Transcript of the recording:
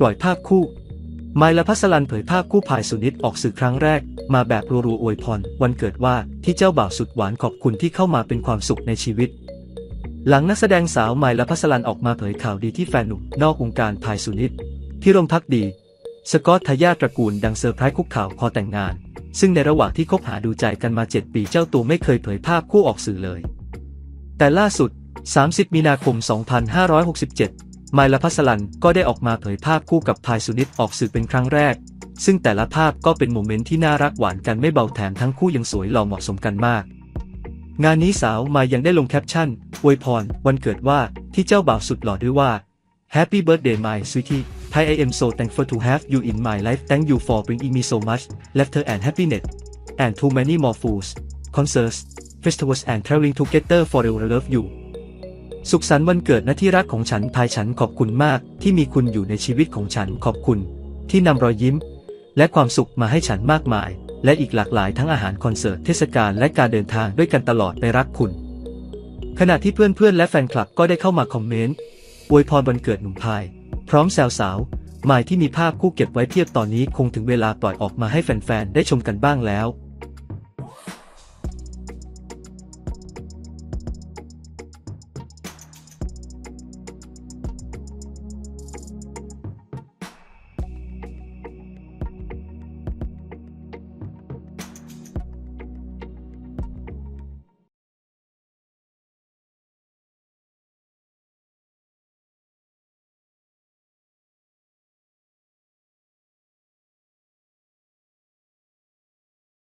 ปล่อยภาพคู่ ไมล์และพัสลันเผยภาพคู่พายสุนิตออกสื่อครั้งแรก มาแบบรัวๆอวยพร วันเกิดว่าที่เจ้าบ่าวสุดหวานขอบคุณที่เข้ามาเป็นความสุขในชีวิต หลังนักแสดงสาวไมล์และพัสลันออกมาเผยข่าวดีที่แฟนหนุ่มนอกวงการพายสุนิตที่ร่มพักดี สกอตทายาตระกูลดังเซอร์ไพรส์คุกข่าวขอแต่งงาน ซึ่งในระหว่างที่คบหาดูใจกันมา 7 ปีเจ้าตัวไม่เคยเผยภาพคู่ออกสื่อเลย แต่ล่าสุด 30 มีนาคม 2567 ไมล์และพัสลันก็ได้ออกมาเผยภาพคู่กับพายสุนิตออกสื่อเป็นครั้งแรก ซึ่งแต่ละภาพก็เป็นโมเมนต์ที่น่ารักหวานกันไม่เบาแถมทั้งคู่ยังสวยหล่อเหมาะสมกันมาก งานนี้สาวมายยังได้ลงแคปชั่นอวยพร วันเกิดว่าที่เจ้าบ่าวสุดหล่อด้วยว่า Happy birthday my sweetie Hi I am so thankful to have you in my life Thank you for bringing me so much laughter and happiness and too many more fools concerts festivals and traveling together forever love you สุขสันต์วันเกิดนะที่รักของฉันภายฉันขอบคุณมากที่มีคุณอยู่ในชีวิตของฉันขอบคุณ ที่นำรอยยิ้ม และความสุขมาให้ฉันมากมาย และอีกหลากหลายทั้งอาหารคอนเสิร์ตเทศกาลและการเดินทางด้วยกันตลอดไปรักคุณ ขณะที่เพื่อนๆและแฟนคลับก็ได้เข้ามาคอมเมนต์อวยพรวันเกิดหนุ่มพาย พร้อมแซวสาวหมายที่มีภาพคู่เก็บไว้เพียบตอนนี้คงถึงเวลาปล่อยออกมาให้แฟนๆได้ชมกันบ้างแล้ว